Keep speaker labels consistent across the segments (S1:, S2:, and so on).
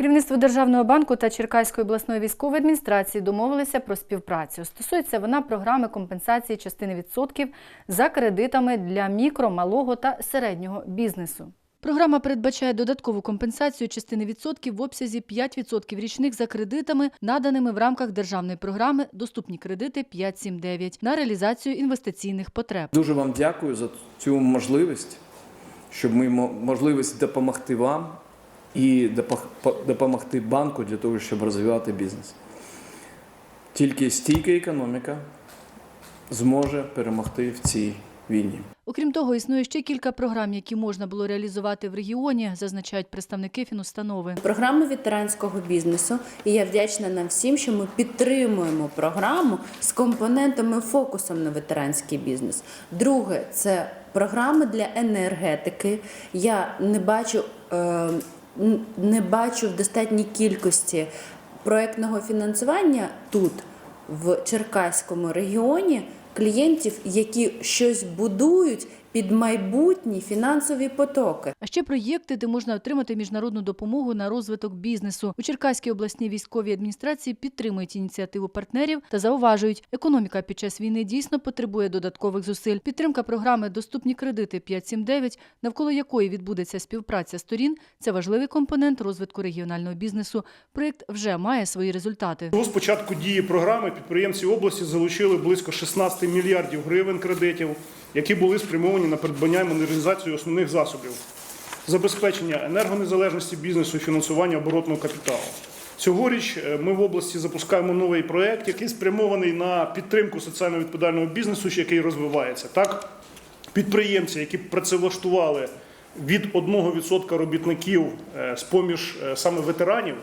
S1: Керівництво Державного банку та Черкаської обласної військової адміністрації домовилися про співпрацю. Стосується вона програми компенсації частини відсотків за кредитами для мікро, малого та середнього бізнесу. Програма передбачає додаткову компенсацію частини відсотків в обсязі 5% річних за кредитами, наданими в рамках державної програми Доступні кредити 579 на реалізацію інвестиційних потреб.
S2: Дуже вам дякую за цю можливість, щоб ми можливість допомогти вам і допомогти банку для того, щоб розвивати бізнес. Тільки стійка економіка зможе перемогти в цій війні.
S1: Окрім того, існує ще кілька програм, які можна було реалізувати в регіоні, зазначають представники фінустанови.
S3: Програму ветеранського бізнесу, і я вдячна нам всім, що ми підтримуємо програму з компонентами фокусом на ветеранський бізнес. Друге, це програми для енергетики. Я не бачу, е, н- не бачу в достатній кількості проектного фінансування тут, в Черкаському регіоні, клієнтів, які щось будують під майбутні фінансові потоки.
S1: А ще проєкти, де можна отримати міжнародну допомогу на розвиток бізнесу. У Черкаській обласній військовій адміністрації підтримують ініціативу партнерів та зауважують, економіка під час війни дійсно потребує додаткових зусиль. Підтримка програми Доступні кредити 579, навколо якої відбудеться співпраця сторін. Це важливий компонент розвитку регіонального бізнесу. Проєкт вже має свої результати.
S4: З початку дії програми підприємці області залучили близько 16 мільярдів гривень кредитів, які були спрямовані на придбання і модернізацію основних засобів, забезпечення енергонезалежності бізнесу і фінансування оборотного капіталу. Цьогоріч е, ми в області запускаємо новий проект, який спрямований на підтримку соціально відповідального бізнесу, який розвивається. Так, підприємці, які працевлаштували від 1% робітників е, з поміж е, саме ветеранів,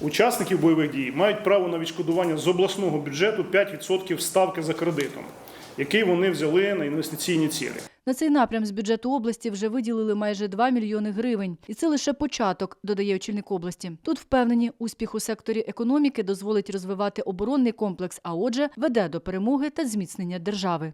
S4: Учасників бойових дій мають право на відшкодування з обласного бюджету 5% ставки за кредитом, який вони взяли на інвестиційні цілі.
S1: На цей напрям з бюджету області вже виділили майже 2 мільйони гривень. І це лише початок, додає очільник області. Тут впевнені, успіх у секторі економіки дозволить розвивати оборонний комплекс, а отже, веде до перемоги та зміцнення держави.